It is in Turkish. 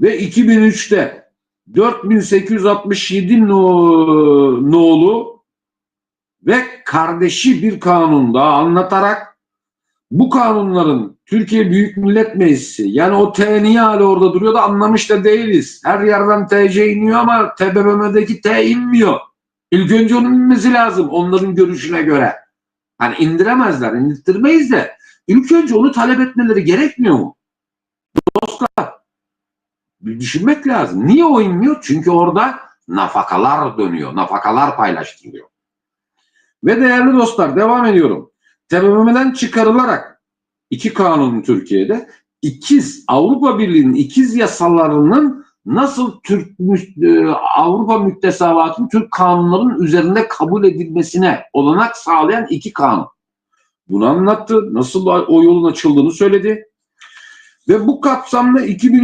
ve 2003'te 4867 no- nolu ve kardeşi bir kanun daha anlatarak bu kanunların Türkiye Büyük Millet Meclisi yani o T niye hala orada duruyor da anlamış da değiliz. Her yerden TC iniyor ama TBMM'deki T inmiyor. İlk önce onun inmesi lazım onların görüşüne göre. Hani indiremezler, indirtmeyiz de ilk önce onu talep etmeleri gerekmiyor mu? Dostlar düşünmek lazım. Niye o inmiyor? Çünkü orada nafakalar dönüyor, nafakalar paylaştırılıyor. Ve değerli dostlar devam ediyorum. TBMM'den çıkarılarak iki kanun Türkiye'de ikiz Avrupa Birliği'nin ikiz yasalarının nasıl Türk e, Avrupa müktesebatının Türk kanunlarının üzerinde kabul edilmesine olanak sağlayan iki kanun. Bunu anlattı. Nasıl o yolun açıldığını söyledi. Ve bu kapsamda 2000